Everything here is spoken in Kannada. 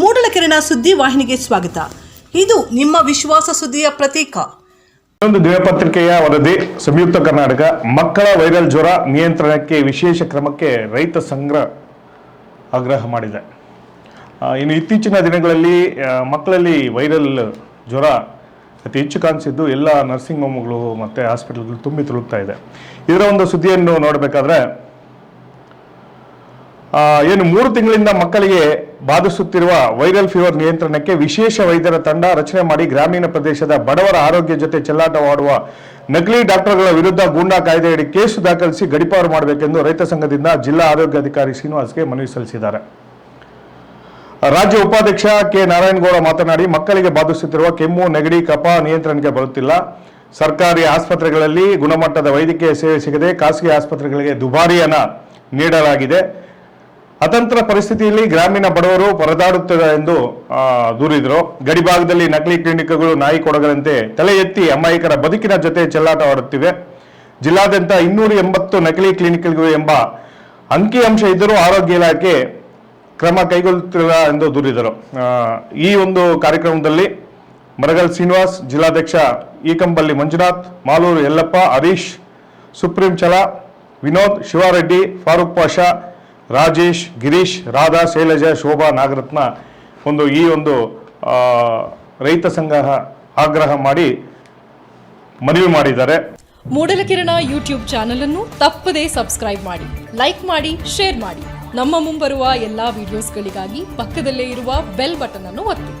ಮೂಡಲಕೆರೆನ ಸುದ್ದಿ ವಾಹಿನಿಗೆ ಸ್ವಾಗತ. ಇದು ನಿಮ್ಮ ವಿಶ್ವಾಸ ಸುದ್ದಿಯ ಪ್ರತೀಕ. ಇನ್ನೊಂದು ದಿನಪತ್ರಿಕೆಯ ವರದಿ, ಸಂಯುಕ್ತ ಕರ್ನಾಟಕ. ಮಕ್ಕಳ ವೈರಲ್ ಜ್ವರ ನಿಯಂತ್ರಣಕ್ಕೆ ವಿಶೇಷ ಕ್ರಮಕ್ಕೆ ರೈತ ಸಂಗ್ರಹ ಆಗ್ರಹ ಮಾಡಿದೆ. ಇನ್ನು ಇತ್ತೀಚಿನ ದಿನಗಳಲ್ಲಿ ಮಕ್ಕಳಲ್ಲಿ ವೈರಲ್ ಜ್ವರ ಅತಿ ಹೆಚ್ಚು ಕಾಣಿಸಿದ್ದು ಎಲ್ಲ ನರ್ಸಿಂಗ್ ಹೋಮ್ಗಳು ಮತ್ತು ಹಾಸ್ಪಿಟಲ್ಗಳು ತುಂಬಿ ತುಳುಕ್ತಾ ಇದೆ. ಇದರ ಒಂದು ಸುದ್ದಿಯನ್ನು ನೋಡಬೇಕಾದ್ರೆ ಏನು ಮೂರು ತಿಂಗಳಿಂದ ಮಕ್ಕಳಿಗೆ ಬಾಧಿಸುತ್ತಿರುವ ವೈರಲ್ ಫೀವರ್ ನಿಯಂತ್ರಣಕ್ಕೆ ವಿಶೇಷ ವೈದ್ಯರ ತಂಡ ರಚನೆ ಮಾಡಿ ಗ್ರಾಮೀಣ ಪ್ರದೇಶದ ಬಡವರ ಆರೋಗ್ಯ ಜೊತೆ ಚೆಲ್ಲಾಟವಾಡುವ ನಕಲಿ ಡಾಕ್ಟರ್ಗಳ ವಿರುದ್ಧ ಗೂಂಡಾ ಕಾಯ್ದೆಯಡಿ ಕೇಸು ದಾಖಲಿಸಿ ಗಡಿಪಾರು ಮಾಡಬೇಕೆಂದು ರೈತ ಸಂಘದಿಂದ ಜಿಲ್ಲಾ ಆರೋಗ್ಯಾಧಿಕಾರಿ ಶ್ರೀನಿವಾಸ್ಗೆ ಮನವಿ ಸಲ್ಲಿಸಿದ್ದಾರೆ. ರಾಜ್ಯ ಉಪಾಧ್ಯಕ್ಷ ಕೆ. ನಾರಾಯಣಗೌಡ ಮಾತನಾಡಿ, ಮಕ್ಕಳಿಗೆ ಬಾಧಿಸುತ್ತಿರುವ ಕೆಮ್ಮು, ನೆಗಡಿ ಕಪ ನಿಯಂತ್ರಣಕ್ಕೆ ಬರುತ್ತಿಲ್ಲ. ಸರ್ಕಾರಿ ಆಸ್ಪತ್ರೆಗಳಲ್ಲಿ ಗುಣಮಟ್ಟದ ವೈದ್ಯಕೀಯ ಸೇವೆ ಸಿಗದೆ ಖಾಸಗಿ ಆಸ್ಪತ್ರೆಗಳಿಗೆ ದುಬಾರಿಯನ್ನು ನೀಡಲಾಗಿದೆ. ಅತಂತ್ರ ಪರಿಸ್ಥಿತಿಯಲ್ಲಿ ಗ್ರಾಮೀಣ ಬಡವರು ಪರದಾಡುತ್ತಾರೆ ಎಂದು ದೂರಿದರು. ಗಡಿಭಾಗದಲ್ಲಿ ನಕಲಿ ಕ್ಲಿನಿಕ್ಗಳು ನಾಯಿ ಕೊಡಗರಂತೆ ತಲೆ ಎತ್ತಿ ಅಮಾಯಕರ ಬದುಕಿನ ಜೊತೆ ಚೆಲ್ಲಾಟವಾಡುತ್ತಿವೆ. ಜಿಲ್ಲಾದ್ಯಂತ ಇನ್ನೂರ ಎಂಬತ್ತು ನಕಲಿ ಕ್ಲಿನಿಕ್ಗಳು ಎಂಬ ಅಂಕಿಅಂಶ ಇದ್ದರೂ ಆರೋಗ್ಯ ಇಲಾಖೆ ಕ್ರಮ ಕೈಗೊಳ್ಳುತ್ತಿಲ್ಲ ಎಂದು ದೂರಿದರು. ಈ ಒಂದು ಕಾರ್ಯಕ್ರಮದಲ್ಲಿ ಮರಗಲ್ ಶ್ರೀನಿವಾಸ್, ಜಿಲ್ಲಾಧ್ಯಕ್ಷ ಈಕಂಬಲ್ಲಿ ಮಂಜುನಾಥ್, ಮಾಲೂರು ಯಲ್ಲಪ್ಪ, ಹರೀಶ್, ಸುಪ್ರೀಂ ಚಲ ವಿನೋದ್ ಶಿವಾರೆಡ್ಡಿ, ಫಾರೂಕ್ ಪಾಷಾ ರಾಜೇಶ್, ಗಿರೀಶ್, ರಾಧಾ, ಶೈಲಜಾ, ಶೋಭಾ, ನಾಗರತ್ನ ಒಂದು ಈ ಒಂದು ರೈತ ಸಂಘ ಆಗ್ರಹ ಮಾಡಿ ಮನವಿ ಮಾಡಿದ್ದಾರೆ. ಮೂಡಲಕಿರಣ ಯೂಟ್ಯೂಬ್ ಚಾನಲ್ ಅನ್ನು ತಪ್ಪದೇ ಸಬ್ಸ್ಕ್ರೈಬ್ ಮಾಡಿ, ಲೈಕ್ ಮಾಡಿ, ಶೇರ್ ಮಾಡಿ. ನಮ್ಮ ಮುಂಬರುವ ಎಲ್ಲಾ ವಿಡಿಯೋಸ್ಗಳಿಗಾಗಿ ಪಕ್ಕದಲ್ಲೇ ಇರುವ ಬೆಲ್ ಬಟನ್ ಅನ್ನು ಒತ್ತಿ.